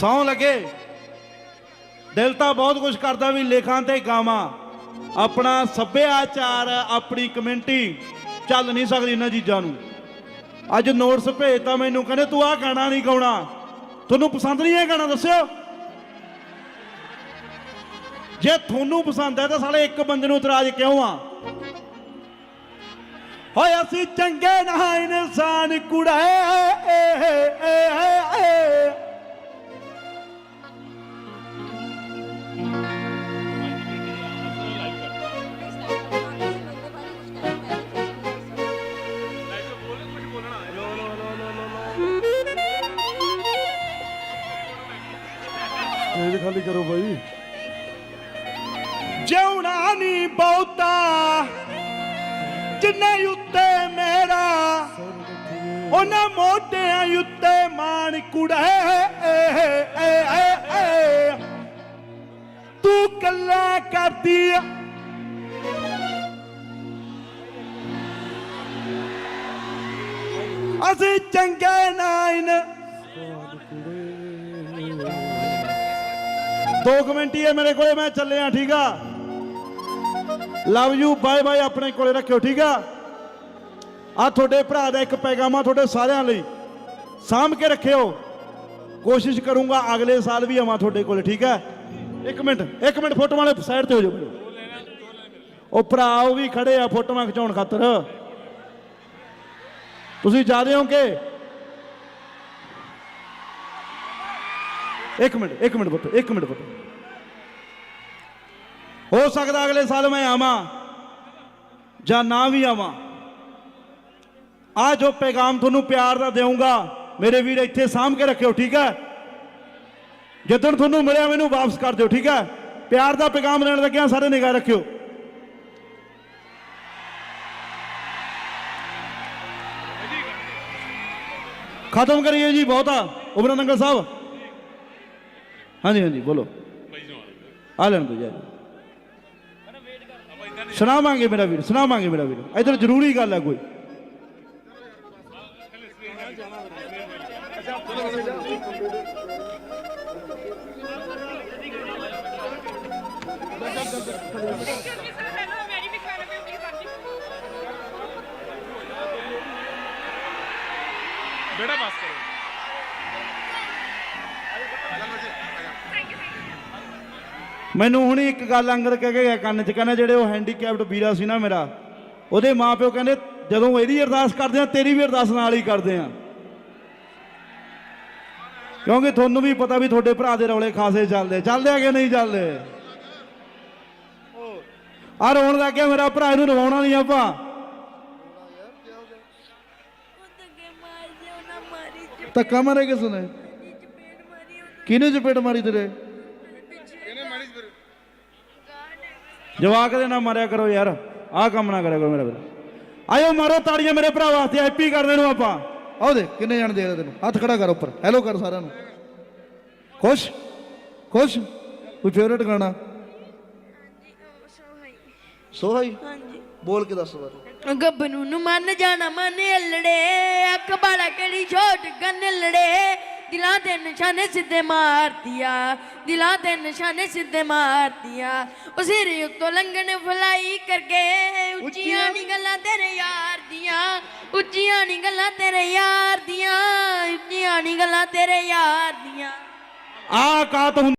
ਸੌ ਲੱਗੇ। ਦਿਲ ਤਾਂ ਬਹੁਤ ਕੁਝ ਕਰਦਾ ਵੀ ਲੇਖਾਂ ਤੇ ਗਾਵਾਂ। ਆਪਣਾ ਸੱਭਿਆਚਾਰ, ਆਪਣੀ ਕਮਿਊਨਿਟੀ ਚੱਲ ਨਹੀਂ ਸਕਦੀ ਇਹਨਾਂ ਚੀਜ਼ਾਂ ਨੂੰ। ਅੱਜ ਨੋਟਸ ਭੇਜਤਾ ਮੈਨੂੰ, ਕਹਿੰਦੇ ਤੂੰ ਆਹ ਗਾਣਾ ਨਹੀਂ ਗਾਉਣਾ। ਤੁਹਾਨੂੰ ਪਸੰਦ ਨਹੀਂ ਇਹ ਗਾਣਾ, ਦੱਸਿਓ। ਜੇ ਤੁਹਾਨੂੰ ਪਸੰਦ ਹੈ ਤਾਂ ਸਾਲੇ ਇੱਕ ਬੰਦੇ ਨੂੰ ਇਤਰਾਜ਼ ਕਿਉਂ ਆ? ਹੋਏ ਅਸੀਂ ਚੰਗੇ ਨਾ ਇਨਸਾਨ ਕੁੜੇ ਸਟੇਜ ਖਾਲੀ ਕਰੋ ਬਾਈ। ਜਿਉਣਾ ਨਹੀਂ ਬਹੁਤਾ ਜਿੰਨੇ ਉੱਤੇ ਮੇਰਾ ਉਹਨਾਂ ਮੋਢਿਆਂ ਉੱਤੇ ਮਾਣ ਕੁੜੇ ਤੂੰ ਕੱਲਾ ਕਰਦੀ ਆ। ਅਸੀਂ ਚੰਗੇ ਨਾਇਨ ਦੋ ਕੁ ਮਿੰਟ ਹੀ ਹੈ ਮੇਰੇ ਕੋਲੇ, ਮੈਂ ਚੱਲਿਆ, ਠੀਕ ਆ? ਲਵ ਯੂ ਬਾਏ ਬਾਏ ਆਪਣੇ ਕੋਲੇ ਰੱਖਿਓ, ਠੀਕ ਆ? ਆ ਤੁਹਾਡੇ ਭਰਾ ਦਾ ਇੱਕ ਪੈਗਾਮਾ ਤੁਹਾਡੇ ਸਾਰਿਆਂ ਲਈ। ਸਾਂਭ ਕੇ ਰੱਖਿਓ। ਕੋਸ਼ਿਸ਼ ਕਰੂੰਗਾ ਅਗਲੇ ਸਾਲ ਵੀ ਆਵਾਂ ਤੁਹਾਡੇ ਕੋਲੇ, ਠੀਕ ਹੈ ਇੱਕ ਮਿੰਟ ਇੱਕ ਮਿੰਟ ਫੋਟੋ ਵਾਲੇ ਸਾਈਡ ਤੇ ਹੋ ਜਾਓ ਉਹ ਭਰਾ ਉਹ ਵੀ ਖੜੇ ਆ ਫੋਟੋਆਂ ਖਿਚਾਉਣ ਖਾਤਰ। ਤੁਸੀਂ ਜਾਦੇ ਹੋ ਇੱਕ ਮਿੰਟ ਇੱਕ ਮਿੰਟ ਪੁੱਤ, ਇੱਕ ਮਿੰਟ ਪੁੱਤ। ਹੋ ਸਕਦਾ ਅਗਲੇ ਸਾਲ ਮੈਂ ਆਵਾਂ, ਜਾਂ ਨਾ ਵੀ ਆਵਾਂ। ਆ ਜੋ ਪੈਗਾਮ ਤੁਹਾਨੂੰ ਪਿਆਰ ਦਾ ਦੇਵਾਂਗਾ ਮੇਰੇ ਵੀਰ ਇੱਥੇ ਸਾਂਭ ਕੇ ਰੱਖਿਓ, ਠੀਕ ਹੈ? ਜਦੋਂ ਤੁਹਾਨੂੰ ਮਿਲਿਆ, ਮੈਨੂੰ ਵਾਪਸ ਕਰ ਦਿਓ, ਠੀਕ ਹੈ? ਪਿਆਰ ਦਾ ਪੈਗਾਮ ਲੈਣ ਲੱਗਿਆ ਸਾਰੇ ਨਿਗਾਹ ਰੱਖਿਓ। ਖਤਮ ਕਰੀਏ ਜੀ ਬਹੁਤਾ ਉਮਰਾਂ ਨੰਗਲ ਸਾਹਿਬ। ਹਾਂਜੀ ਹਾਂਜੀ, ਬੋਲੋ। ਆ ਲੈਣ ਦੋ ਜੀ ਸੁਣਾਵਾਂਗੇ ਮੇਰਾ ਵੀਰ, ਸੁਣਾਵਾਂਗੇ ਮੇਰਾ ਵੀਰ। ਇਧਰ ਜ਼ਰੂਰੀ ਗੱਲ ਹੈ ਕੋਈ। ਬੇੜਾ ਬਸ ਕਰੋ। ਮੈਨੂੰ ਹੁਣ ਇੱਕ ਗੱਲ ਅੰਗਰ ਕਹਿ ਕੇ ਗਿਆ ਕੰਨ 'ਚ, ਕਹਿੰਦਾ ਜਿਹੜੇ ਉਹ ਹੈਂਡੀਕੈਪਡ ਵੀਰਾ ਸੀ ਨਾ ਮੇਰਾ, ਉਹਦੇ ਮਾਪਿਓ ਕਹਿੰਦੇ, ਜਦੋਂ ਇਹਦੀ ਅਰਦਾਸ ਕਰਦੇ ਆ, ਤੇਰੀ ਵੀ ਅਰਦਾਸ ਨਾਲ ਹੀ ਕਰਦੇ ਆ। ਕਿਉਂਕਿ ਤੁਹਾਨੂੰ ਵੀ ਪਤਾ ਵੀ ਤੁਹਾਡੇ ਭਰਾ ਦੇ ਰੌਲੇ ਖਾਸੇ ਚੱਲਦੇ ਚੱਲਦੇ ਆ ਕਿ ਨਹੀਂ ਚੱਲਦੇ? ਆ ਰੋਣ ਲੱਗ ਗਿਆ ਮੇਰਾ ਭਰਾ, ਇਹਨੂੰ ਰਵਾਉਣਾ ਨਹੀਂ ਆਪਾਂ। ਧੱਕਾ ਮਾਰੇ ਕਿਸ ਨੇ ਕਿਹਨੇ ਚਪੇਟ ਮਾਰੀ ਤੇਰੇ? ਜਵਾਕ ਦੇ ਨਾ ਮਾਰਿਆ ਕਰੋ ਯਾਰ। ਆਹ ਕੰਮ ਨਾ ਕਰਿਆ ਕਰੋ ਮੇਰਾ ਵੀਰ। ਆਇਓ ਮਾਰੋ ਤਾੜੀਆਂ ਮੇਰੇ ਭਰਾ ਵਾਸਤੇ ਹੈਪੀ ਕਰਦੇ ਨੂੰ ਆਪਾਂ। ਆਓ ਦੇ ਕਿੰਨੇ ਜਣ ਦੇ ਤੈਨੂੰ। ਹੱਥ ਖੜਾ ਕਰ ਉੱਪਰ। ਹੈਲੋ ਕਰ ਸਾਰਿਆਂ ਨੂੰ। ਖੁਸ਼? ਖੁਸ਼? ਕੋਈ ਫੇਵਰੇਟ ਗਾਣਾ? ਸੋਹਾਈ। ਹਾਂਜੀ। ਬੋਲ ਕੇ ਦੱਸ ਬਾਰੇ ਗੱਭਰੂ ਨੂੰ ਮੰਨ ਜਾਣਾ ਮਨ ਅਲੜੇ। ਅੱਖ ਬਾੜਾ ਕਿਹੜੀ ਛੋਟ ਗੰਨ ਲੜੇ। ਦਿਲਾਂ ਦੇ ਨਿਸ਼ਾਨੇ ਸਿੱਧੇ ਮਾਰਤੀਆ ਦਿਲਾਂ ਦੇ ਨਿਸ਼ਾਨੇ ਸਿੱਧੇ ਮਾਰਤੀਆ। ਉਹ ਸਿਰ ਉੱਤੋਂ ਲੰਘਣ ਫਲਾਈ ਕਰਕੇ ਉੱਚੀਆਂ ਨੀ ਗੱਲਾਂ ਤੇਰੇ ਯਾਰ ਦੀਆਂ ਉੱਚੀਆਂ ਨੀ ਗੱਲਾਂ ਤੇਰੇ ਯਾਰ ਦੀਆਂ ਉੱਚੀਆਂ ਨੀ ਗੱਲਾਂ ਤੇਰੇ ਯਾਰ ਦੀਆਂ। ਆ ਕਾਤ